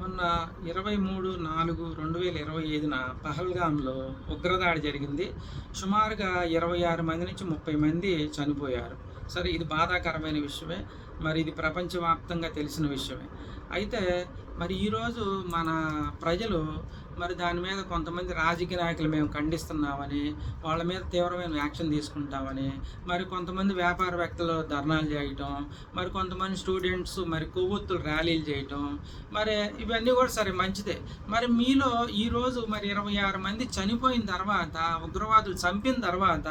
మొన్న ఇరవై మూడు నాలుగు రెండు వేల ఇరవై ఐదున పహల్గాంలో ఉగ్రదాడి జరిగింది. సుమారుగా ఇరవై ఆరు మంది నుంచి ముప్పై మంది చనిపోయారు. సరే ఇది బాధాకరమైన విషయమే. మరి ఇది ప్రపంచవ్యాప్తంగా తెలిసిన విషయమే. అయితే మరి ఈరోజు మన ప్రజలు మరి దాని మీద కొంతమంది రాజకీయ నాయకులు మేము ఖండిస్తున్నామని వాళ్ళ మీద తీవ్రమైన యాక్షన్ తీసుకుంటామని మరి కొంతమంది వ్యాపారవేత్తలు ధర్నాలు చేయటం మరి కొంతమంది స్టూడెంట్స్ మరి కొవ్వొత్తులు ర్యాలీలు చేయటం మరి ఇవన్నీ కూడా సరే మంచిదే. మరి మీలో ఈరోజు మరి ఇరవై ఆరు మంది చనిపోయిన తర్వాత ఉగ్రవాదులు చంపిన తర్వాత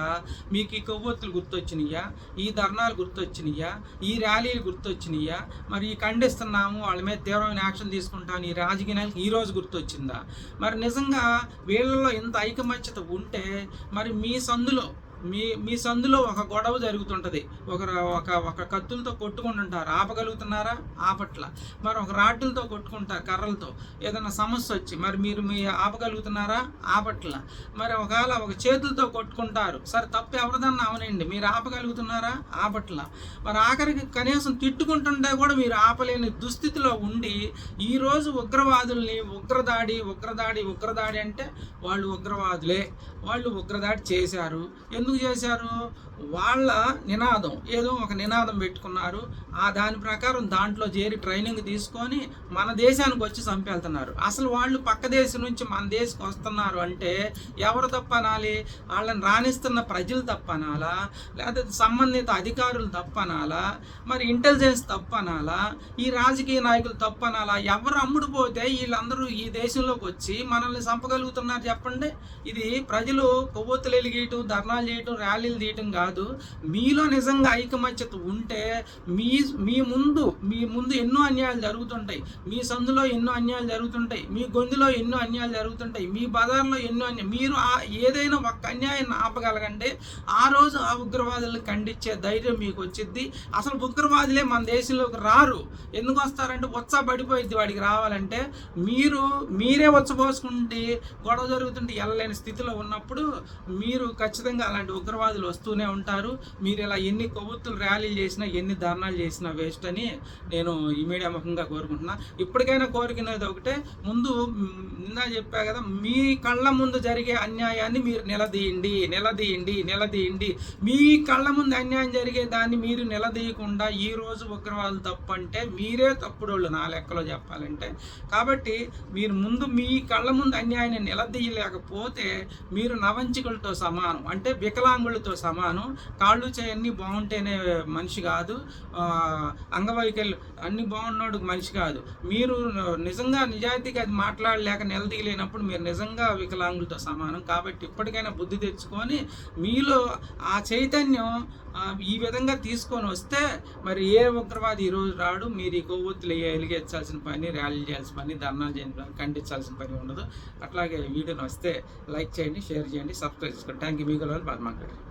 మీకు ఈ కొవ్వొత్తులు గుర్తొచ్చినాయా? ఈ ధర్నాలు గుర్తొచ్చినాయా? ఈ ర్యాలీలు గుర్తొచ్చినాయా? మరి ఈ ఖండిస్తున్నాము వాళ్ళ మీద తీవ్రమైన యాక్షన్ తీసుకుంటాను ఈ రాజకీయ నాయకులు ఈరోజు గుర్తొచ్చిందా? మరి నిజంగా వీళ్ళలో ఇంత ఐకమత్యత ఉంటే మరి మీ సందులో మీ మీ సందులో ఒక గొడవ జరుగుతుంటుంది. ఒక ఒక ఒక కత్తులతో కొట్టుకుంటుంటారు. ఆపగలుగుతున్నారా? ఆపట్ల. మరి ఒక రాడ్డులతో కొట్టుకుంటారు కర్రలతో. ఏదైనా సమస్య వచ్చి మరి మీరు మీ ఆపగలుగుతున్నారా? ఆపట్ల. మరి ఒకవేళ ఒక చేతులతో కొట్టుకుంటారు. సరే తప్పు ఎవరిదన్నా అవనండి మీరు ఆపగలుగుతున్నారా? ఆపట్ల. మరి ఆఖరికి కనీసం తిట్టుకుంటుంటే కూడా మీరు ఆపలేని దుస్థితిలో ఉండి ఈరోజు ఉగ్రవాదుల్ని ఉగ్రదాడి ఉగ్రదాడి ఉగ్రదాడి అంటే వాళ్ళు ఉగ్రవాదులే. వాళ్ళు ఉగ్రదాడి చేశారు. ఎందుకు చేశారు? వాళ్ళ నినాదం. ఏదో ఒక నినాదం పెట్టుకున్నారు. ఆ దాని ప్రకారం దాంట్లో చేరి ట్రైనింగ్ తీసుకొని మన దేశానికి వచ్చి చంపేళ్తున్నారు. అసలు వాళ్ళు పక్క దేశం నుంచి మన దేశం వస్తున్నారు అంటే ఎవరు తప్పనాలి వాళ్ళని రాణిస్తున్న ప్రజలు తప్పనాలా లేకపోతే సంబంధిత అధికారులు తప్పనాలా మరి ఇంటెలిజెన్స్ తప్పనాలా ఈ రాజకీయ నాయకులు తప్పనాలా ఎవరు అమ్ముడుపోతే వీళ్ళందరూ ఈ దేశంలోకి వచ్చి మనల్ని చంపగలుగుతున్నారు చెప్పండి? ఇది ప్రజలు కొవ్వొత్తులు ఎలిగేయటం ధర్నాలు చేయటం ర్యాలీలు తీయటం కాదు. మీలో నిజంగా ఐకమత్యత ఉంటే మీ మీ ముందు మీ ముందు ఎన్నో అన్యాయాలు జరుగుతుంటాయి. మీ సందులో ఎన్నో అన్యాయాలు జరుగుతుంటాయి. మీ గొంతులో ఎన్నో అన్యాయాలు జరుగుతుంటాయి. మీ బజార్లో ఎన్నో అన్యాయం మీరు ఆ- ఏదైనా ఒక్క అన్యాయాన్ని ఆపగలగంటే ఆ రోజు ఆ ఉగ్రవాదులను ఖండించే ధైర్యం మీకు వచ్చింది అసలు ఉగ్రవాదులే మన దేశంలోకి రారు. ఎందుకు వస్తారంటే ఉత్సాహ పడిపోయింది వాడికి రావాలంటే. మీరు మీరే వచ్చపోసుకుంటే గొడవ జరుగుతుంటే వెళ్ళలేని స్థితిలో ఉన్నప్పుడు మీరు ఖచ్చితంగా అలాంటి ఉగ్రవాదులు వస్తూనే ఉంటారు. మీరు ఇలా ఎన్ని కొవ్వొత్తులు ర్యాలీలు చేసినా ఎన్ని ధర్నాలు చేసినా వేస్ట్ అని నేను ఈ మీడియా ముఖంగా కోరుకుంటున్నా. ఇప్పటికైనా కోరుకునేది ఒకటే ముందు నిన్న చెప్పా కదా మీ కళ్ళ ముందు జరిగే అన్యాయాన్ని మీరు నిలదీయండి నిలదీయండి నిలదీయండి. మీ కళ్ళ ముందు అన్యాయం జరిగే దాన్ని మీరు నిలదీయకుండా ఈ రోజు ఉగ్రవాదులు తప్పు అంటే మీరే తప్పుడోళ్ళు నా లెక్కలో చెప్పాలంటే. కాబట్టి మీరు ముందు మీ కళ్ళ ముందు అన్యాయాన్ని నిలదీయలేకపోతే మీరు నవంచికులతో సమానం. అంటే వికలాంగులతో సమానం. కాళ్ళు చేయన్ని బాగుంటేనే మనిషి కాదు. అంగవైకల్యం అన్ని బాగున్నాడు మనిషి కాదు. మీరు నిజంగా నిజాయితీగా అది మాట్లాడలేక నిలదీయలేనప్పుడు మీరు నిజంగా వికలాంగులతో సమానం. కాబట్టి ఇప్పటికైనా బుద్ధి తెచ్చుకొని మీలో ఆ చైతన్యం ఈ విధంగా తీసుకొని వస్తే మరి ఏ ఉగ్రవాది ఈరోజు రాడు? మీరు ఈ కొవ్వొత్తులు ఎలిగించాల్సిన పని ర్యాలీ చేయాల్సిన పని ధర్నాలు చేయాల్సిన పని ఖండించాల్సిన పని ఉండదు. అట్లాగే వీడియోని వస్తే లైక్ చేయండి షేర్ చేయండి సబ్స్క్రైబ్ చేసుకోండి. థ్యాంక్ యూ మీకు மக்கள்